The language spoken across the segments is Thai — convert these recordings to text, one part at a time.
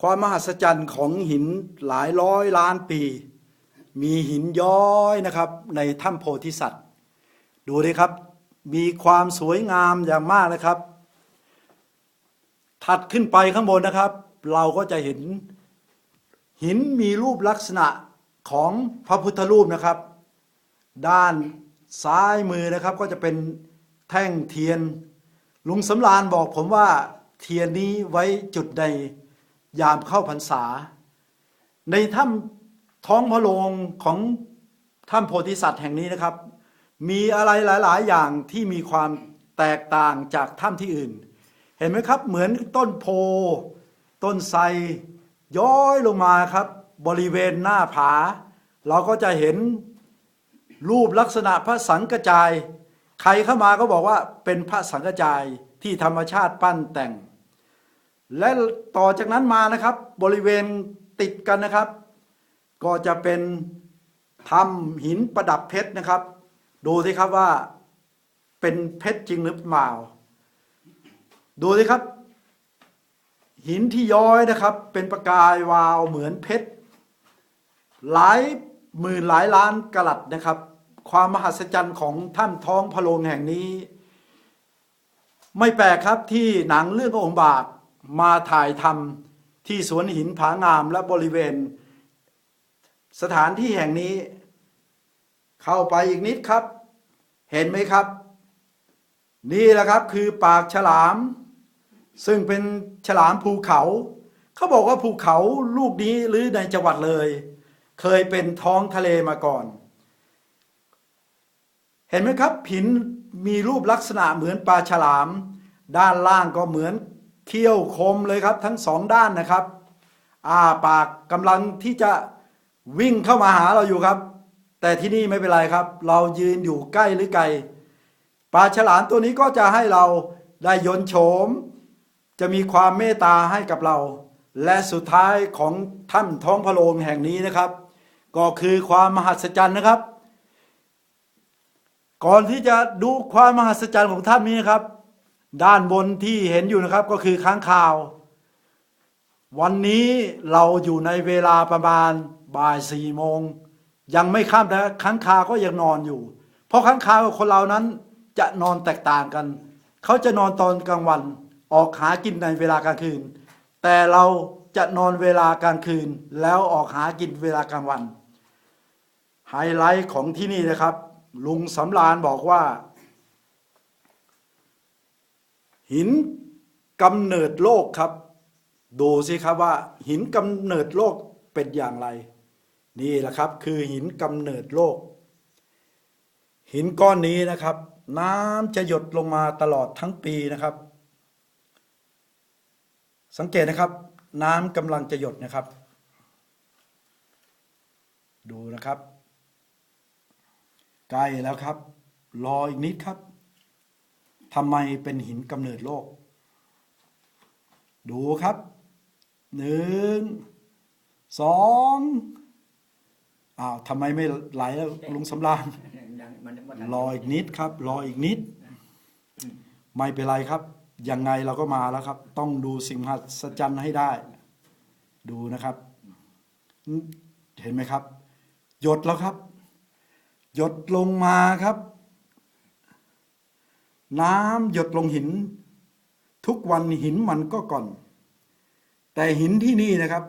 ความมหัศจรรย์ของหินหลายร้อยล้านปี มีหินย้อยนะครับ ในถ้ำโพธิสัตว์ ดูดิครับ มีความสวยงามอย่างมากนะครับ ถัดขึ้นไปข้างบนนะครับ เราก็จะเห็น หินมีรูปลักษณะของพระพุทธรูปนะครับ ด้านซ้ายมือนะครับก็จะเป็นแท่งเทียน ลุงสำรานบอกผมว่าเทียนนี้ไว้จุดใน ยามเข้าพรรษา ในถ้ำท้องพระโรงของถ้ำโพธิสัตว์แห่งนี้นะครับ มีอะไรหลาย ๆ อย่างที่มีความแตกต่างจากถ้ำที่อื่น เห็นไหมครับ เหมือนต้นโพ ต้นไทรย้อยลงมาครับ บริเวณหน้าผา เราก็จะเห็นรูปลักษณะพระสังกจาย ใครเข้ามาก็บอกว่าเป็นพระสังกจายที่ธรรมชาติปั้นแต่ง และต่อจากนั้นมานะครับ บริเวณติดกันนะครับ ก็จะเป็นถ้ำหินประดับเพชรนะครับ ดูสิครับว่าเป็นเพชรจริงหรือเปล่า ดูสิครับ หินที่ย้อยนะครับ เป็นประกายวาวเหมือนเพชรหลายหมื่นหลายล้านกะลัดนะครับ ความมหัศจรรย์ของถ้ำท้องพระโรงแห่งนี้ ไม่แปลกครับที่หนังเรื่ององค์บาก มาถ่ายทำที่สวนหินผางามและบริเวณ สถานที่แห่งนี้ เข้าไปอีกนิดครับ เห็นไหมครับ นี่แหละครับคือปากฉลาม ซึ่งเป็นฉลามภูเขา เขาบอกว่าภูเขาลูกนี้หรือในจังหวัดเลย เคยเป็นท้องทะเลมาก่อน เห็นไหมครับหินมีรูปลักษณะเหมือนปลาฉลาม ด้านล่างก็เหมือน เขี้ยวคมเลยครับทั้งสองด้านนะครับอาปากกำลังที่จะวิ่งเข้ามาหาเราอยู่ครับ แต่ที่นี่ไม่เป็นไรครับ เรายืนอยู่ใกล้หรือไกลปลาฉลามตัวนี้ก็จะให้เราได้ยนโฉม จะมีความเมตตาให้กับเรา และสุดท้ายของถ้ำท้องพระโรงแห่งนี้นะครับ ก็คือความมหัศจรรย์นะครับ ก่อนที่จะดูความมหัศจรรย์ของถ้ำนี้นะครับ ด้านบนที่เห็นอยู่นะครับก็คือค้างคาว วันนี้เราอยู่ในเวลาประมาณบ่ายสี่โมง ยังไม่ค่ำนะค้างคาวก็ยังนอนอยู่ เพราะค้างคาวกับคนเรานั้นจะนอนแตกต่างกัน เขาจะนอนตอนกลางวัน ออกหากินในเวลากลางคืน แต่เราจะนอนเวลากลางคืน แล้วออกหากินเวลากลางวัน ไฮไลท์ของที่นี่นะครับ ลุงสำรานบอกว่า หินกำเนิดโลกครับ ดูสิครับว่า หินกำเนิดโลกเป็นอย่างไร นี่แหละครับ คือหินกำเนิดโลก หินก้อนนี้นะครับ น้ำจะหยดลงมาตลอดทั้งปีนะครับ สังเกตนะครับ น้ำกำลังจะหยดนะครับ ดูนะครับใกล้แล้วครับ รออีกนิดครับ ทำไมเป็นหินกำเนิดโลก ดูครับหนึ่งสองอ้าวทำไมไม่ไหลแล้วลุงสำรานรออีกนิดครับ รออีกนิด ไม่เป็นไรครับ ยังไงเราก็มาแล้วครับ ต้องดูสิ่งมหัศจรรย์ให้ได้ ดูนะครับ เห็นไหมครับ หยดแล้วครับ หยดลงมาครับ น้ำหยดลงหิน ทุกวันหินมันก็ก่อน แต่หินที่นี่นะครับ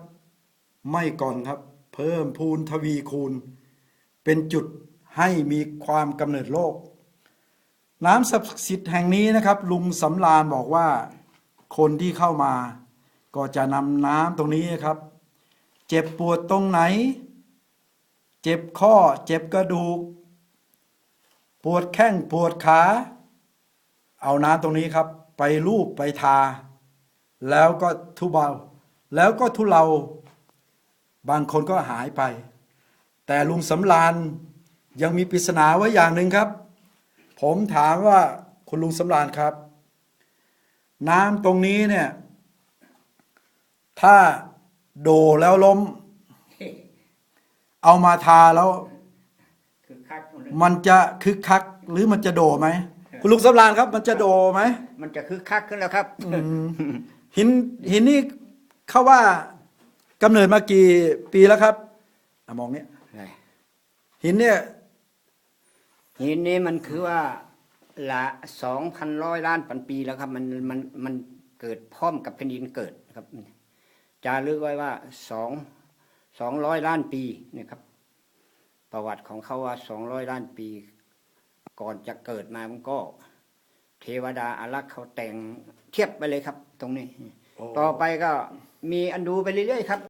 ไม่ก่อนครับ เพิ่มพูนทวีคูณ เป็นจุดให้มีความกำเนิดโลก น้ำศักดิ์สิทธิ์แห่งนี้นะครับ ลุงสำรานบอกว่า คนที่เข้ามา ก็จะนำน้ำตรงนี้นะครับ เจ็บปวดตรงไหน เจ็บข้อ เจ็บกระดูก ปวดแข้งปวดขา เอาน้ำตรงนี้ครับ ไปลูบไปทา แล้วก็ทุเบา แล้วก็ทุเลาบางคนก็หายไป แต่ลุงสำรานยังมีปริศนาไว้อย่างหนึ่งครับ ผมถามว่าคุณลุงสำรานครับ น้ำตรงนี้เนี่ย ถ้าโดแล้วล้ม เอามาทาแล้วคือคักหมดเลยมันจะคึกคักหรือมันจะโดไหม คุณลุงสำรานครับ มันจะโดไหมมันจะคือคักขึ้นแล้วครับอืมหินหินนี่เขาว่ากำเนิดมากี่ปีแล้วครับอะมองเนี้ยเลยหินเนี่ยหินนี้มันคือว่าละสองพันร้อยล้านปันปีแล้วครับ มันมันมันเกิดพร้อมกับแผ่นดินเกิดนะครับจารึกไว้ว่าสองสองร้อยล้านปีเนี่ยครับ ประวัติของเขาว่าสองร้อยล้านปี ก่อนจะเกิดมามันก็ เทวดาอารักษ์เขาแต่งเทียบไปเลยครับ ตรงนี้ต่อไปก็มีอันดูไปเรื่อยๆครับ